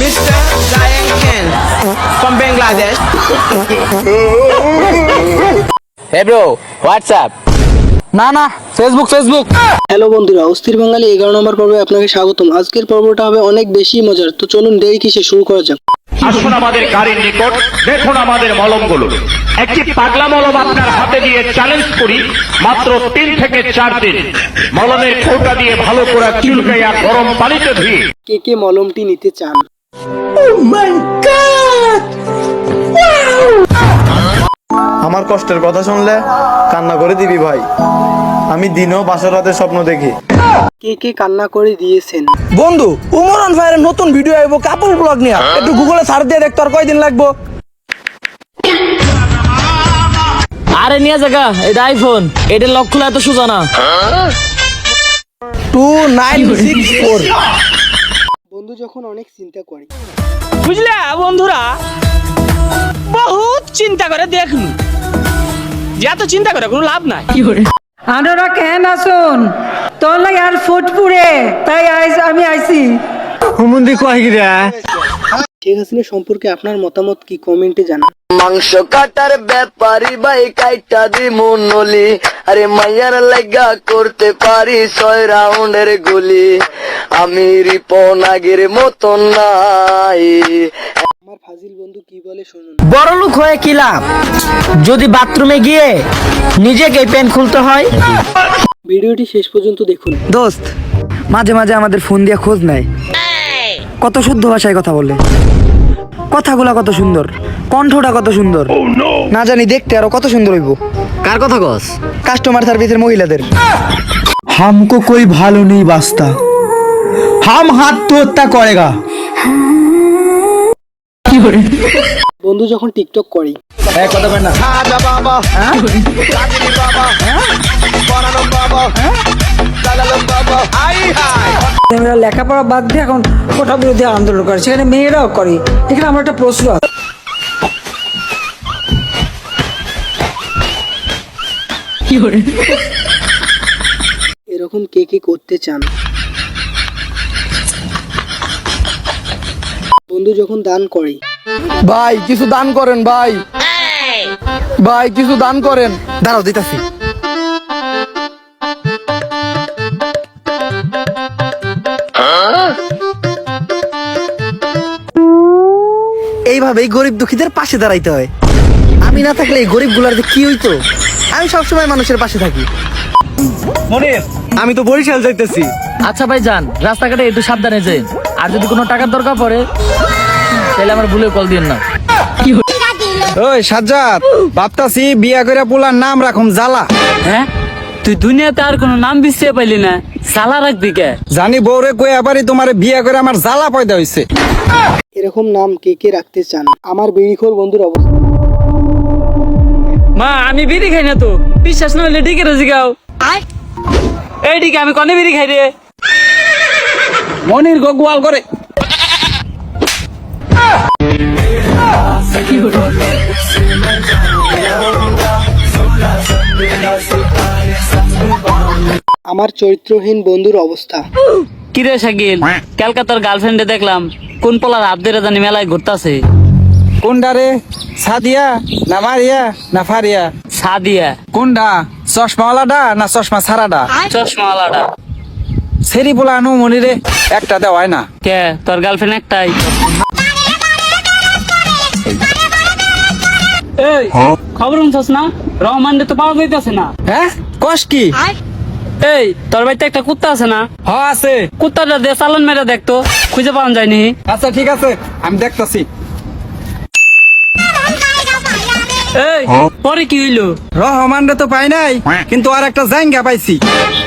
Mr. Zion Ken from Bangladesh. Hey bro WhatsApp না না Facebook Facebook hello বন্ধুরা অস্থির বাঙালি এগারো নম্বর পর্বে আপনাকে স্বাগতম। আজকের পর্বটা হবে অনেক বেশি মজার। তো চলুন দেরি কিসে শুরু করা যাক। আসুন আমাদের গাড়ির নিকট দেখুন আমাদের মলমগুলো। একটি পাগলা মলম আপনার হাতে দিয়ে চ্যালেঞ্জ করি মাত্র তিন থেকে চার দিন। মলমের কৌটা দিয়ে ভালো করে চুলকাইয়া গরম পানিতে ধুয়ে। কে কে মলমটি নিতে চান? আমার কষ্টের কথা শুনলে কান্না করে দিবি ভাই। আমি দিনও বাসর রাতে স্বপ্ন দেখি। কে কে কান্না করে দিয়েছেন? বন্ধু উমর অন ফায়ারের নতুন ভিডিও আইব কাপল ব্লগ নিয়ে। একটু গুগলে সার্চ দিয়ে দেখতো আর কয়দিন লাগবো? আরে নিয়ে জায়গা এটা আইফোন এটা লক খোলা এত সোজা না। টু নাইন সিক্স ফোর বন্ধু যখন অনেক চিন্তা করে। বুঝলে বন্ধুরা? বহুত চিন্তা করে দেখুন। যে এত চিন্তা করে কোনো লাভ নাই। আনোরা কেন আসুন? তোর লাগে আর ফুটপুরে। তাই আইস আমি আইছি। শেখ হাসিনা সম্পর্কে আপনার মতামত কি? কমেন্টে জানান। মাংস কাটার ব্যাপারি বাই কাইটা দি মনলি আরে মাইয়ার লাগা করতে পারি ছয় রাউন্ডের গুলি। আমি রিপন আগের মতন নাই। আমার ফাজিল বন্ধু কি বলে শুনুন। বড় লোক হয়ে কি লাভ? যদি বাথরুমে গিয়ে নিজেকে পেন খুলতে হয়? ভিডিওটি শেষ পর্যন্ত দেখুন। দোস্ত মাঝে মাঝে আমাদের ফোন দিয়ে খোঁজ নেয়। কত শুদ্ধ ভাষায় কথা বলে। কথাগুলা কত সুন্দর। কণ্ঠটা কত সুন্দর। oh, না জানি দেখতে আরও কত সুন্দর হইব। কার কথা কস? কাস্টমার সার্ভিসের মহিলাদের। হামকো কই ভালো নেই বাস্তা। হাম হাত তো করে গা কি করেগা বন্ধু যখন টিকটক করি। কথা না। বাবা বাবা লেখাপড়া বাদ দিয়ে এখন কোটা বিরোধী আন্দোলন করে সেখানে মেয়েরাও করে। এখানে আমার একটা প্রশ্ন আছে। এরকম কে কে করতে চান? বন্ধু যখন দান করে। ভাই কিছু দান করেন ভাই। ভাই কিছু দান করেন। দাঁড়াও দিতাছি। এইভাবেই গরিব দুঃখীদের পাশে দাঁড়াইতে হয়। আমি না থাকলে এই গরিবগুলার কি হইতো? আমি সবসময় মানুষের পাশে থাকি। মনির আমি তো বরিশাল যাইতেছি। আচ্ছা ভাই যান রাস্তাঘাটে একটু সাবধানে যাই। আর যদি কোনো টাকার দরকার পড়ে তাহলে আমার ভুলে কল দিন না। ওই সাজ্জাদ ভাবতাছি বিয়া করে পোলার নাম রাখুম জ্বালা হ্যাঁ? তুই দুনিয়াতে আর কোনো নাম বিছিয়ে পাইলি না। সালা রাখবি কে? জানি বউরে কই আবারই তোমারে বিয়া করে আমার জ্বালা পয়দা হইছে। এরকম নাম কে কে রাখতে চান? আমার বিড়িখোর বন্ধুর অবস্থা। মা আমি বিড়ি খাই না তো। বিশ্বাস না হলে ডিকে রাজি গাও এই ডিকে আমি কনে বিড়ি খাই রে। মনির গোয়াল করে। আমার চরিত্রহীন বন্ধুর অবস্থা। কিরে শাকিল? ক্যালকাতার গার্লফ্রেন্ডে দেখলাম কোন পোলার আবদের জানি মেলায় ঘুরতাছে। কোনডা রে? সাদিয়া না মারিয়া না ফারিয়া? সাদিয়া। কোনডা? চশমাওয়ালাডা না চশমা ছাড়াডা? চশমাওয়ালাটা সেরি পোলা আনু মনিরে একটা দেওয়ায় না। কে? তোর গার্লফ্রেন্ড একটাই। এই। খবর শুনছস না? রহমান তো পাওয়া যাইতেছে না। হ্যাঁ? কষ কি? এই তোর বাড়িতে একটা কুত্তা আছে না? হ আছে। কুত্তাটা দিয়ে চালান মেরে দেখতো খুঁজে পাওয়া যায়নি। আচ্ছা ঠিক আছে। আমি দেখতাছি। এই পরে কি হইল? রহমান রে তো পাই নাই কিন্তু আর একটা জাইঙ্গা পাইছি।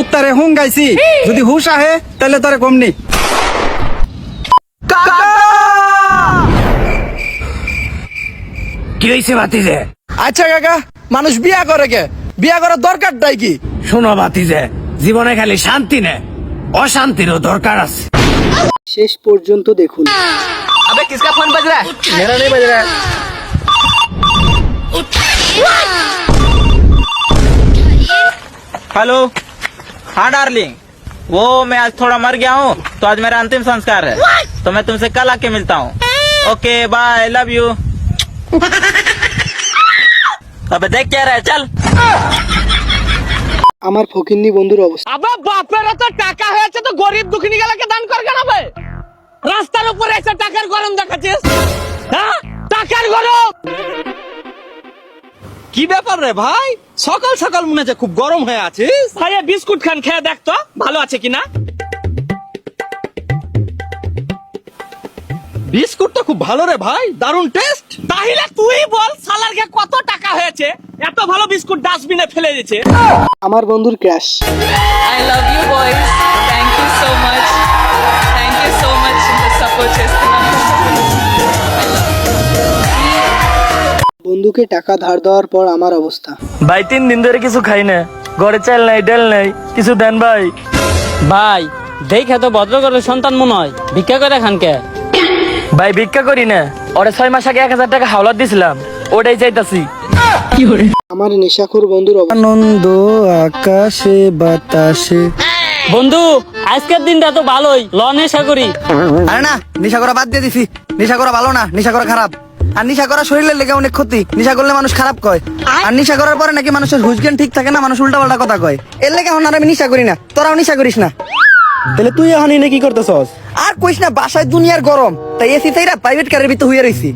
উত্তরে হুং গাইছি। যদি হুশ আহে তাহলে তোরে কমনি। কি হয়েছে বাতিজে আচ্ছা কাকা মানুষ বিয়া করে কে? বিয়া করার দরকারটাই কি শোনো বাতিজে জীবনে খালি শান্তি নে অশান্তিরও দরকার আছে শেষ পর্যন্ত দেখুন আবে কিসকা ফোন বাজ রা মেরা নেই বাজ রা हेलो हाँ डार्लिंग वो मैं आज थोड़ा मर गया हूँ तो आज मेरा अंतिम संस्कार है तो मैं तुमसे कल आके मिलता हूँ ओके बाय लव यू अबे देख क्या रहा है चल আমার ফকিন্নি বন্ধুর অবস্থা আবে বাপের তো টাকা হয়েছে তো গরিব দুঃখিনী গেলাকে দান কর কেন বে রাস্তার উপরে এসে টাকার গরম দেখাচ্ছিস হ্যাঁ টাকার গরম কি ব্যাপার রে ভাই সকাল সকাল মনে হচ্ছে খুব গরম হয়ে আছিস ভাই এই বিস্কুট খান খেয়ে দেখ তো ভালো আছে কিনা বিস্কুট তো খুব ভালো রে ভাই দারুণ টেস্ট তাহলে তুই বল সালারকে কত টাকা হয়েছে? এত ভালো বিস্কুট ডাস্টবিনে ফেলে দিয়েছে। আমার বন্ধুর crush I love you boys thank you so much thank you so much for support বন্ধুকে টাকা ধার দেওয়ার পর আমার অবস্থা। ভাই তিন দিন ধরে কিছু খাই না। গড়ে চাল নাই ডাল নাই কিছু দেন ভাই। ভাই দেখে তো ভদ্র করে সন্তান মনে হয়। ভিক্ষা করে খান ভাই ভিক্ষা করি না। ওরে ছয় মাস আগে এক হাজার টাকা হাওলাত দিছিলাম। ওটাই চাইতাছি। আমার নেশাখোর বন্ধুর আনন্দ আকাশে বাতাসে। বন্ধু আজকের দিনটা তো ভালোই। ল নেশা করি। আরে না নেশা করা বাদ দিয়ে দিছি। নেশা করা ভালো না নেশা করা খারাপ। আর নেশা করা শরীরের লেগে অনেক ক্ষতি। নেশা করলে মানুষ খারাপ কয়। আর নেশা করার পরে নাকি মানুষের হুশ জ্ঞান ঠিক থাকে না মানুষ উল্টা পাল্টা কথা কয়। এর লেগে এখন আর আমি নেশা করি না। তোরাও নেশা করিস না। তাহলে তুই এখন এনে কি করতেছস? আর কইস না বাসায় দুনিয়ার গরম। তাই এসি তাইরা প্রাইভেট কারের ভিতর হইয়া রইছি।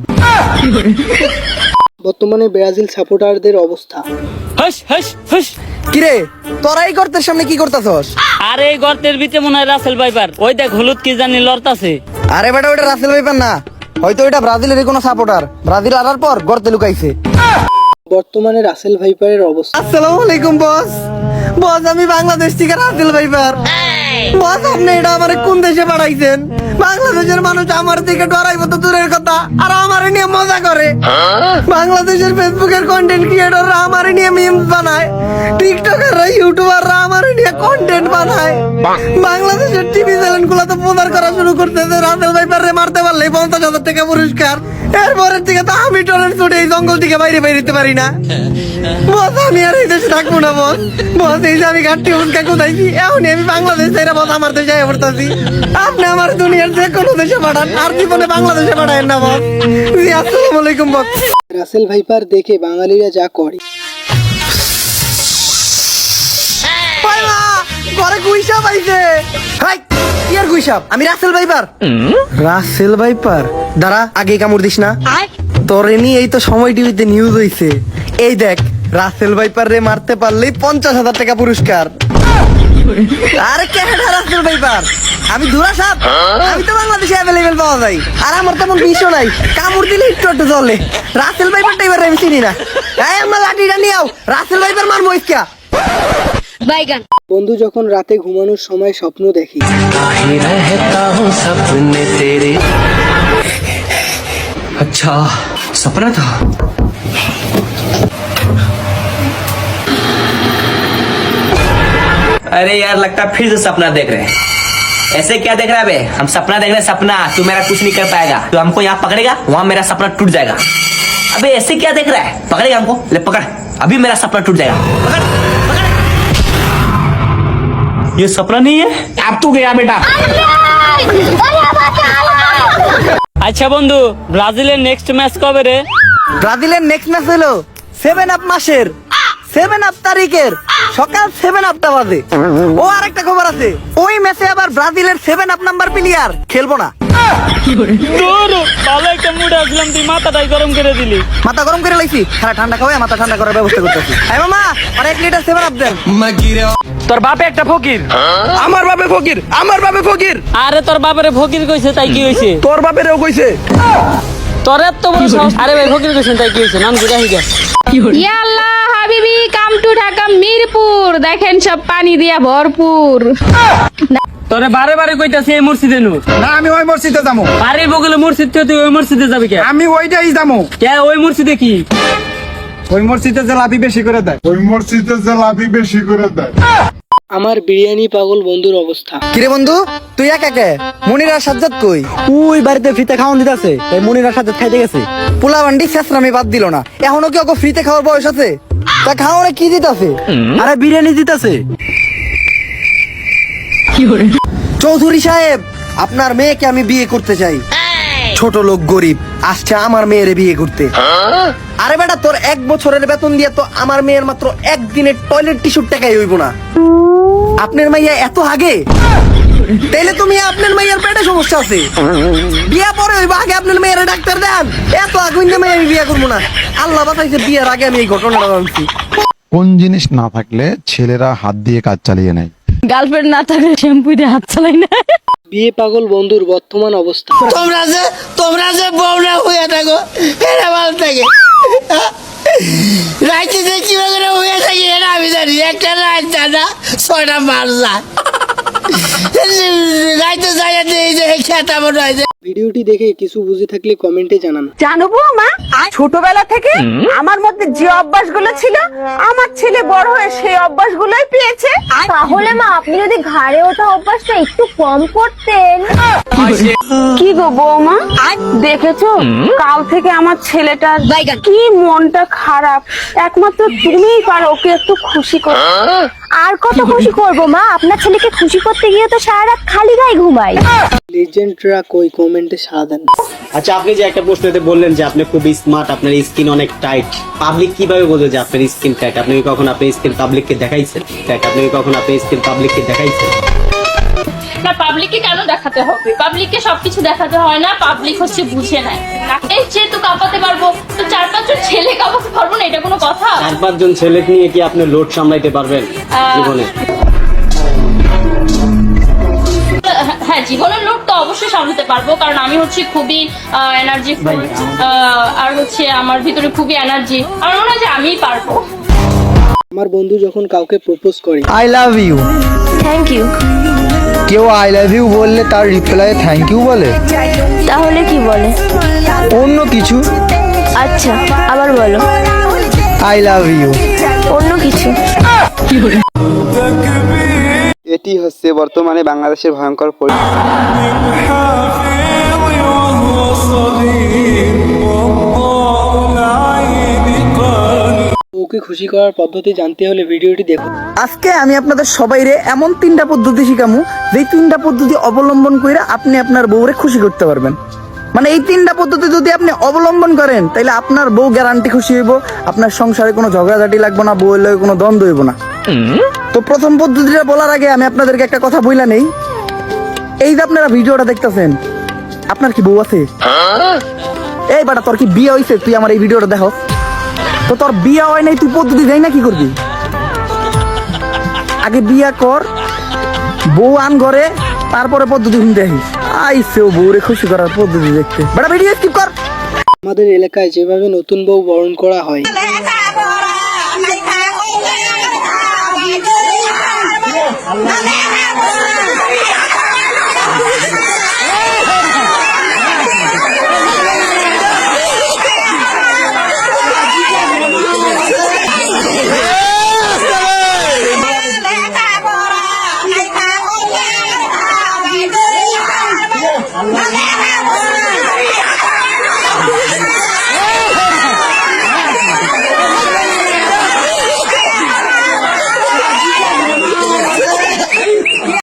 বর্তমানে ব্রাজিল সাপোর্টারদের অবস্থা। হস হস হস কিরে তোরা এই গর্তের সামনে কি করতেছস? আর এই গর্তের ভিতরে মনে হয় রাসেল ভাইপার। ওই দেখ হলুদ কি জানি লড়তাছে। আরে বেটা ওটা রাসেল ভাইপার না। হয়তো এটা ব্রাজিলের কোনো সাপোর্টার। ব্রাজিল আসার পর গর্তে লুকাইছে। বর্তমানে রাসেল ভাইপারের অবস্থা। আসসালামু আলাইকুম, বস। বস, আমি বাংলাদেশ থেকে রাসেল ভাইপার। বস, আপনি এটা আমার কোন দেশে পাঠাইছেন? বাংলাদেশের মানুষ আমার দিকে ডরাইব তো দূরের কথা, আর আমার নিয়ে মজা করে। বাংলাদেশের ফেসবুকের কন্টেন্ট ক্রিয়েটররা আমার নিয়ে মিমস বানায় টিকটকাররা ইউটিউবাররা আমার নিয়ে কন্টেন্ট বানায়। বাংলাদেশের টিভি চ্যানেলগুলো তো প্রচার করা শুরু করতেছে, রাসেল ভাইপার রে মারতে পারলে পঞ্চাশ হাজার টাকা পুরস্কার। এরপরের থেকে তো আমি টরেন্ট ছুটে এই জঙ্গল থেকে বাইরে বেরিতে পারি না। বস আমি আর এই দেশে থাকব না বস। বস এই যে আমি কোথাইছি এখন আমি বাংলাদেশ বস আমার দেশে আয়া পড়তাছি। আপনি আমার দুনিয়ার যে কোনো দেশে পাঠান আর জীবনে বাংলাদেশে পাঠায়েন না বস। জি আসসালামু আলাইকুম বস। রাসেল ভাইপার দেখে বাঙালিরা যা করে। ঘরে গুইসা পাইছে হাই আর গুইসাপ? আমি রাসেল ভাইপার। Russell viper? দাঁড়া আগে কামড় দিস না। তোরে এই তো সময় টিভিতে নিউজ হইছে। এই দেখ রাসেল ভাইপার রে মারতে পারলেই পঞ্চাশ হাজার টাকা পুরস্কার। আরে রাসেল ভাইপার আমি ধুরা সাপ। আমি তো বাংলাদেশে অ্যাভেলেবেল পাওয়া যায়। আর আমার তেমন বিষয় নাই। কামড় দিলে একটু একটু জলে রাসেল ভাইপারটা এবার আমি চিনি না। এই আমার লাঠিটা আও। রাসেল ভাইপার মারবো ইসকা বন্ধু যখন রাতে ঘুমানোর সময় স্বপ্ন দেখি। আচ্ছা। सपना था अरे यार लगता है फिर से सपना देख रहे हैं ऐसे क्या देख रहा है बे हम सपना देख रहे हैं सपना तू मेरा कुछ नहीं कर पाएगा तू हमको यहाँ पकड़ेगा वहाँ मेरा सपना टूट जाएगा अबे ऐसे क्या देख रहा है पकड़ेगा हमको ले पकड़ अभी मेरा सपना टूट जाएगा पकड़ पकड़ ये सपना नहीं है अब तू गया बेटा আচ্ছা বন্ধু ব্রাজিলের নেক্সট ম্যাচ কবে রে? ব্রাজিলের নেক্সট ম্যাচ হলো সেভেন আপ মাসের সেভেন আপ তারিখের সকাল সেভেন আপটা বাজে। ও আরেকটা খবর আছে ওই ম্যাচে আবার ব্রাজিলের সেভেন আপ নাম্বার প্লেয়ার খেলব না। ভালো একটা মুড আসলাম তুই মাথাটাই গরম করে দিলি। মাথা গরম করে লাইছি সারা ঠান্ডা খাওয়াই মাথা ঠান্ডা করার ব্যবস্থা করতেছি। এই মামা আর এক লিটার সেভেন আপ দেন। তোর বাপে একটা ফকির। আমার বাপে ফকির আমার বাপে ফকির। আরে তোর বাবারে ফকির কইছে তাই কি হইছে? তোর বাপেরও কইছে। তোর এত বড় সাহস আরে ভাই ফকির কইছেন তাই কি হইছে? নাম ঘুরে হিগা ইয়াল্লাহ হাবিবি কাম টু ঢাকা মিরপুর। দেখেন সব পানি দিয়া ভরপুর। তোরে বারে বারে কইতাছি এই মসজিদে নু। না আমি ওই মসজিদে যাব। বগলে মসজিদ তুই ওই মসজিদে যাবি কে? আমি ওইটাই যাব। কে ওই মসজিদে কি? ওই মসজিদে যে লাভি বেশি করে দেয়। ওই মসজিদে যে লাভি বেশি করে দেয়। আমার বিরিয়ানি পাগল বন্ধুর অবস্থা। কিরে বন্ধু তুই একা কে? মনিরা সাজ্জাদ কই? ওই বাড়িতে ফ্রিতে খাওয়ান দিতেছে তাই মনিরার সাথে খাইতে গেছে। পোলা বান্ডি শেষরামি বাদ দিল না। এখনও কি ওকে ফ্রিতে খাওয়ার বয়স আছে? তা খাওয়ানে কি দিতাছে? আরে বিরিয়ানি দিতেছে। চৌধুরী সাহেব আপনার মেয়েকে আমি বিয়ে করতে চাই। ছোট লোক গরিব। আসছে আমার মেয়েরে বিয়ে করতে। আরে বেটা তোর এক বছরের বেতন দিয়ে তো আমার মেয়ের মাত্র একদিনের টয়লেট টিস্যুর টাকাই হইব না। আপনার মাইয়া এত আগে তাইলে তুমি আপনার মাইয়ার পেটে সমস্যা আছে। বিয়া পরে হইব আগে আপনার মেয়ের ডাক্তার দেন এত আগুন মেয়ে আমি বিয়া করব না। আল্লাহ বাতাইছে বিয়ের আগে আমি এই ঘটনাটা জানছি। কোন জিনিস না থাকলে ছেলেরা হাত দিয়ে কাজ চালিয়ে নেয়? গার্লফ্রেন্ড না থাকলে শ্যাম্পু দিয়ে হাত চালাই না। বিয়ে পাগল বন্ধুর বর্তমান অবস্থা। তোমরা যে তোমরা যে বউরা হয়ে থাকো, এরা ভালো থাকে। রাইতে যে কি করে হয়ে থাকে, এরা আমি জানি। একটা রাত দাদা, ছয়টা মার রাইতে যাই এই যে খেতা মনে যে ভিডিওটি দেখে কিছু বুঝে থাকলে কমেন্টে জানান। জানো মা ছোটবেলা থেকে আমার মধ্যে যে অভ্যাসগুলো ছিল, আমার ছেলে বড় হয়ে সেই অভ্যাসগুলোই পেয়েছে। তাহলে মা, আপনি যদি ঘাড়ে ওঠা অভ্যাসটা একটু কম করতেন। কি গো বৌমা? দেখেছ? কাল থেকে আমার ছেলেটার কি মনটা খারাপ। একমাত্র তুমিই পারো ওকে একটু খুশি করো আর কত খুশি করব মা? আপনার ছেলেকে খুশি করতে গিয়ে তো সারা রাত খালি গায়ে ঘুমাই লেজেন্ডরা কই কমেন্টে সাড়া দেন। আচ্ছা আপনি যে একটা প্রশ্নতে বললেন যে আপনি খুব স্মার্ট আপনার স্কিন অনেক টাইট পাবলিক কীভাবে বলবে যে আপনার স্কিন টাইট আপনি কি কখন আপনার স্কিন পাবলিককে দেখাইছেন? টাইট আপনি কি কখন আপনার স্কিন পাবলিককে দেখাইছেন? না পাবলিককে কেন দেখাতে হবে? পাবলিককে সবকিছু দেখাতে হয় না পাবলিক হচ্ছে বুঝে নেয়। এই যেহেতু কাঁপাতে পারব তো চার পাঁচজন ছেলে কাঁপাতে পারব না এটা কোনো কথা? চার পাঁচজন ছেলে নিয়ে কি আপনি লোড সামলাইতে পারবেন জীবনে? তো অবশ্যই সামলাতে পারব কারণ আমি হচ্ছে খুবই এনার্জি ফুল আর হচ্ছে আমার ভিতরে খুবই এনার্জি আমার মনে হয় যে আমিই পারব। আমার বন্ধু যখন কাউকে প্রপোজ করে I love you thank you কেউ আই লাভ ইউ বললে তার রিপ্লাই থ্যাংক ইউ বলে। তাহলে কি বলে? অন্য কিছু। আচ্ছা আবার বলো। আই লাভ ইউ অন্য কিছু। এটি হচ্ছে বর্তমানে বাংলাদেশের ভয়ঙ্কর ওকে খুশি করার পদ্ধতি জানতে হলে ভিডিওটি দেখুন। আজকে আমি আপনাদের সবাইরে এমন তিনটা পদ্ধতি শিখামু যেই তিনটা পদ্ধতি অবলম্বন করে আপনি আপনার বউরে খুশি করতে পারবেন। মানে এই তিনটা পদ্ধতি যদি আপনি অবলম্বন করেন তাহলে আপনার বউ গ্যারান্টি খুশি হইব আপনার সংসারে কোনো ঝগড়াঝাটি লাগবে না বউয়ের লগে কোনো দ্বন্দ্ব হইব না। তো প্রথম পদ্ধতিটা বলার আগে আমি আপনাদেরকে একটা কথা বইলা নেই। এই যে আপনারা ভিডিওটা দেখতেছেন, আপনার কি বউ আছে? এই বাটা, তোর কি বিয়ে হইছে? তুই আমার এই ভিডিওটা দেখো। তো তোর বিয়ে হয় নাই, তুই পদ্ধতি যাই না কি করবি? আগে বিয়া কর, বউ আন ঘরে, তারপরে পদ্ধতি শুনতে আসিস। আইসে ও বউরে খুশি করার পদ্ধতি দেখতে। বেটা ভিডিও স্কিপ কর। আমাদের এলাকায় যেভাবে নতুন বউ বরণ করা হয় মানে